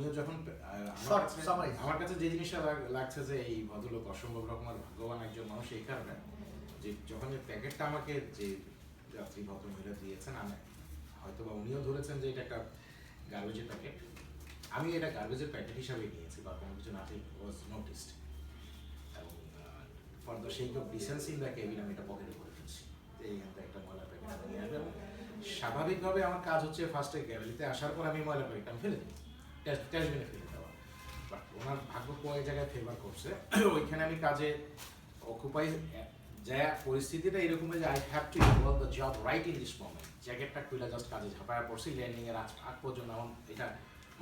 আমিও যখন আমার কাছে- যে জিনিসটা লাগছে যে এই ভদ্রলোক অসম্ভব রকমের ভাগ্যবান একজন মানুষ এই কারণে যে যখন এই প্যাকেটটা আমাকে যে যাত্রী ভদ্র মহিলা দিয়েছেন আমি হয়তো বা উনিও ধরেছেন যে এটা একটা গার্বেজের প্যাকেট আমি এটা গার্বেজের প্যাকেট হিসাবে নিয়েছি বা কোনো কিছু নাথিং ওয়াজ নোটিসড এবং for the sake of decency in the cabin আমি এটা পকেটে করে ফেলছি। এইখান থেকে একটা ময়লা প্যাকেট নিয়ে আসব এবং স্বাভাবিকভাবে আমার কাজ হচ্ছে ফার্স্টে গ্যালারিতে আসার পর আমি ময়লা প্যাকেটটা আমি ফেলে দিই। ডাস্টবিনে ফেলে দেওয়া বাট ওনার ভাগ্য কয়েক জায়গায় ফেভার করছে। ওইখানে আমি কাজে অকুপাই যা পরিস্থিতিটা এরকম যে I have to involve the job right in this moment জ্যাকেটটা খুলে জাস্ট কাজে ঝাঁপায়া পড়ছি ল্যান্ডিং এর আজ আগ পর্যন্ত আমার এটা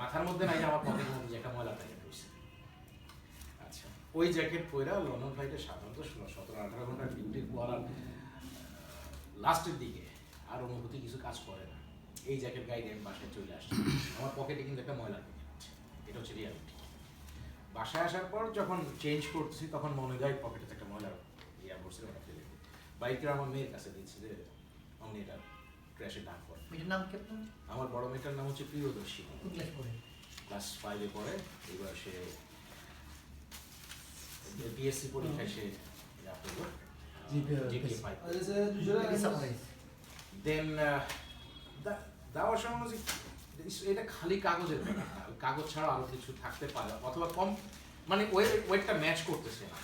মাথার মধ্যে নাই যে আমার পকেটের মধ্যে একটা ময়লা প্যাকেট হয়েছে আচ্ছা ওই জ্যাকেট পরে লন্ডন ফ্লাইটে সাধারণত ষোলো, সতেরো, আঠারো ঘণ্টা ডিউটির পর আর লাস্টের দিকে আর অনুভূতি কিছু কাজ করে না। এই জ্যাকেট গাইডে আমি বাসায় চলে আসছি। আমার পকেটে কিন্তু একটা ময়লা এটা হচ্ছে রিয়ালিটি বাসায় আসার পর যখন চেঞ্জ করতেছি তখন মনে হয় পকেটে একটা ময়লা ইয়া পড়ছিল ওটা ফেলে দিই। বাইকটা আমার মেয়ের কাছে দিচ্ছি যে অমনি এটা ক্র্যাশে ডাক করে মেয়েটার নাম কি আপনার? আমার বড় মেয়েটার নাম হচ্ছে প্রিয়দর্শী ক্লাস পড়ে? ক্লাস ফাইভে পড়ে এবার সে বিএসসি পরীক্ষায় সে ইয়া করল জিপিএ ফাইভ সারপ্রাইজ দেন দেওয়ার সময় এটা খালি কাগজের কাগজ ছাড়া আরও কিছু থাকতে পারে, অথবা কম মানে ওয়েটটা ম্যাচ করতেছে না।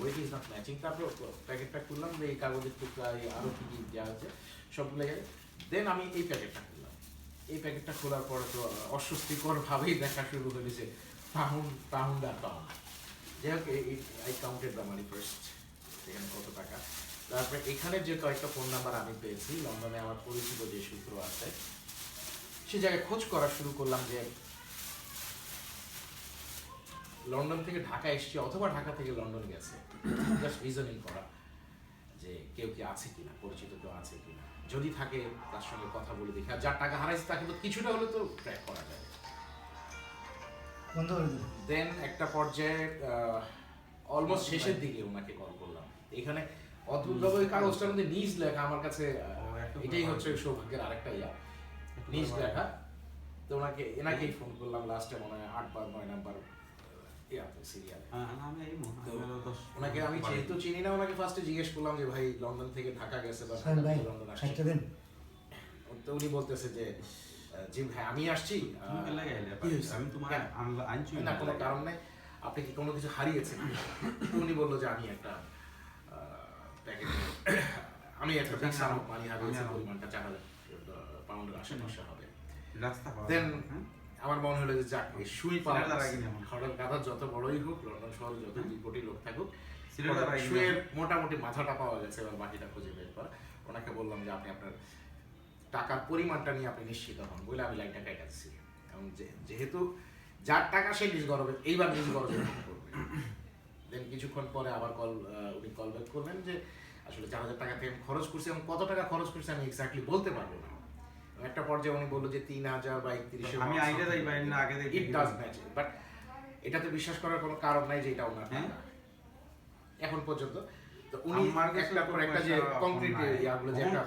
ওয়েট ইজ নট ম্যাচিং তারপর প্যাকেটটা খুললাম যে এই কাগজের টুকরা, এই আরও কি কি দেওয়া আছে সবগুলো দেন আমি এই প্যাকেটটা খুললাম। এই প্যাকেটটা খোলার পরে তো অস্বস্তিকর ভাবেই দেখা শুরু হয়েছে পাউন্ড পাউন্ড আর পাউন্ড যাই হোক I counted the money first এখানে কত টাকা। তারপরে এখানে যে কয়েকটা ফোন নাম্বার আমি পেয়েছি, লন্ডনে আমার পরিচিত যে সূত্র আছে সে জায়গায় খোঁজ করা শুরু করলাম যে লন্ডন থেকে ঢাকা এসছে অথবা ঢাকা থেকে লন্ডন গেছে। জাস্ট রিজনিং করা যে কেউ কি আছে কিনা পরিচিত কেউ আছে কিনা। যদি থাকে তার সঙ্গে কথা বলে দেখি। আর যার টাকা হারাইছে তাকে তো কিছুটা হলে তো ট্র্যাক করা যায়। বন্ধ দেন। একটা পর্যায়ে অলমোস্ট শেষের দিকে ওনাকে কল করলাম। এখানে অদ্ভুতভাবে ওই কাগজটার মধ্যে নিজ লেখা আমার কাছে আহ, এটাই হচ্ছে সৌভাগ্যের আরেকটা ইয়া। নিজ লেখা তো ওনাকে এনাকেই ফোন করলাম লাস্টে মনে হয় আট বার নয় নাম্বার ইয়াতে সিরিয়াল ওনাকে আমি যেহেতু চিনি না ওনাকে ফার্স্টে জিজ্ঞেস করলাম যে ভাই লন্ডন থেকে ঢাকা গেছে বা ঢাকা ভাই থেকে লন্ডন আসছে তো উনি বলতেছে যে জি ভাই আমি আসছি? আমি তোমার? আনছি না কোনো কারণ নাই। আপনি কি কোনো কিছু হারিয়েছেন? উনি বলল যে আমি একটা প্যাকেট আমি একটা আচ্ছা, মানি হারিয়েছি পরিমাণটা চার হাজার পাউন্ডের আশেপাশে হবে। রাস্তা দেন হ্যাঁ? আমার মনে হলো যে যাক এই পাওয়া যত বড়ই হোক লন্ডন শহরে যত দুই কোটি লোক থাকুক। মোটামুটি মাথাটা পাওয়া গেছে এবার বাকিটা খুঁজে বের করা। ওনাকে বললাম যে আপনি আপনার টাকার পরিমাণটা নিয়ে আপনি নিশ্চিত হন। বলে আমি লাইনটা এবং যেহেতু যার টাকা সে নিজ গর্বে এইবার নিজ গর্বে করবে দেন কিছুক্ষণ পরে আবার কল উনি কল ব্যাক করবেন যে আসলে চার হাজার টাকা থেকে আমি খরচ করছি এবং কত টাকা খরচ করছি আমি এক্স্যাক্টলি বলতে পারব না একটা পর্যায়ে উনি বলল যে তিন হাজার বা একত্রিশ আমি আইডিয়া না আগে দেখি ইট ডাজ ম্যাচ বাট এটাতে বিশ্বাস করার কোনো কারণ নাই যে এটা ওনার হ্যাঁ? এখন পর্যন্ত তো উনি একটা পর একটা যে কংক্রিট। ইয়াগুলো যে একটা